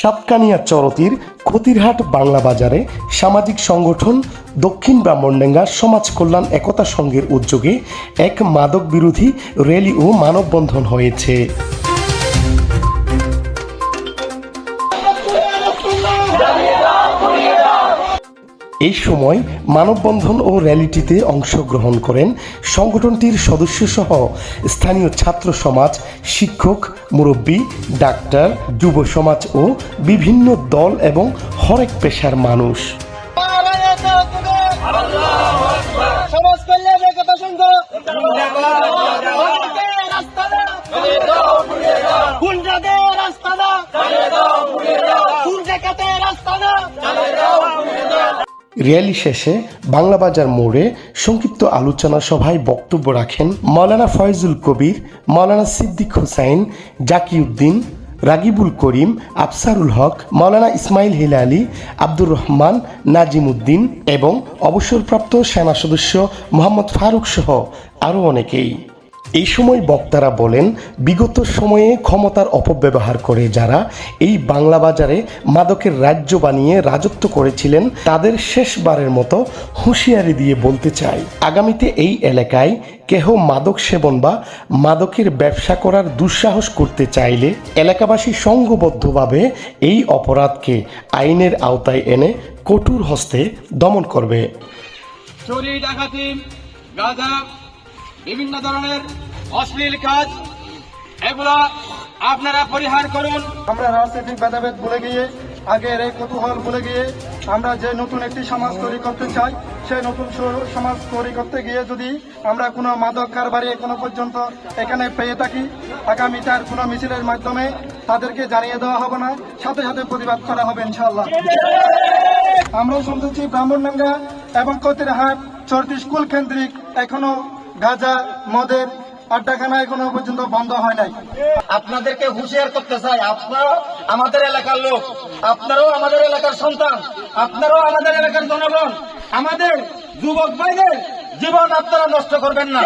সাতকানিয়া চরতির ক্ষতিরহাট বাংলা বাজারে সামাজিক সংগঠন দক্ষিণ ব্রাহ্মণডেঙ্গা সমাজ কল্যাণ একতা সংঘের উদ্যোগে এক মাদক বিরোধী র্যালি ও মানববন্ধন হয়েছে। এই সময় মানববন্ধন ও র্যালিটিতে অংশগ্রহণ করেন সংগঠনটির সদস্যসহ স্থানীয় ছাত্র সমাজ, শিক্ষক, মুরব্বী, ডাক্তার, যুব সমাজ ও বিভিন্ন দল এবং হরেক পেশার মানুষ। রাস্তা র্যালি শেষে বাংলাবাজার মোড়ে সংক্ষিপ্ত আলোচনা সভায় বক্তব্য রাখেন মাওলানা ফয়জুল কবির, মাওলানা সিদ্দিক হোসাইন, জাকিউদ্দিন, রাগিবুল করিম, আফসারুল হক, মাওলানা ইসমাইল হিলালি, আব্দুর রহমান, নাজিমুদ্দিন এবং অবসরপ্রাপ্ত সেনা সদস্য মোহাম্মদ ফারুক সহ আরও অনেকেই। এই সময় বক্তারা বলেন, বিগত সময়ে ক্ষমতার অপব্যবহার করে যারা এই বাংলা বাজারে মাদকের রাজ্য বানিয়ে রাজত্ব করেছিলেন, তাদের শেষবারের মতো হুঁশিয়ারি দিয়ে বলতে চাই, আগামীতে এই এলাকায় কেহ মাদক সেবন বা মাদকের ব্যবসা করার দুঃসাহস করতে চাইলে এলাকাবাসী সংঘবদ্ধভাবে এই অপরাধকে আইনের আওতায় এনে কঠোর হস্তে দমন করবে। চুরি বিভিন্ন ধরনের অশ্লীল কাজ, এগুলো আপনারা পরিহার করুন। আমরা রাজনৈতিক ভেদাভেদ ভুলে গিয়ে, আগের এই কৌতূহল ভুলে গিয়ে, আমরা যে নতুন একটি সমাজ তৈরি করতে চাই, সেই নতুন সমাজ তৈরি করতে গিয়ে যদি আমরা কোনো মাদক কারবারি এখনও পর্যন্ত এখানে পেয়ে থাকি, আগামী তার কোনো মিছিলের মাধ্যমে তাদেরকে জানিয়ে দেওয়া হবে না, সাথে সাথে প্রতিবাদ করা হবে ইনশাল্লাহ আমরা শুনতেছি ব্রাহ্মণডাঙ্গা এবং কতিরহাট চরতি স্কুল কেন্দ্রিক এখনও গাঁজা, মদের আড্ডাখানা এখনও পর্যন্ত বন্ধ হয় নাই। আপনাদেরকে হুঁশিয়ার করতে চাই, আপনারাও আমাদের এলাকার লোক, আপনারাও আমাদের এলাকার সন্তান, আপনারাও আমাদের এলাকার জনগণ, আমাদের যুবক ভাইদের জীবন আপনারা নষ্ট করবেন না।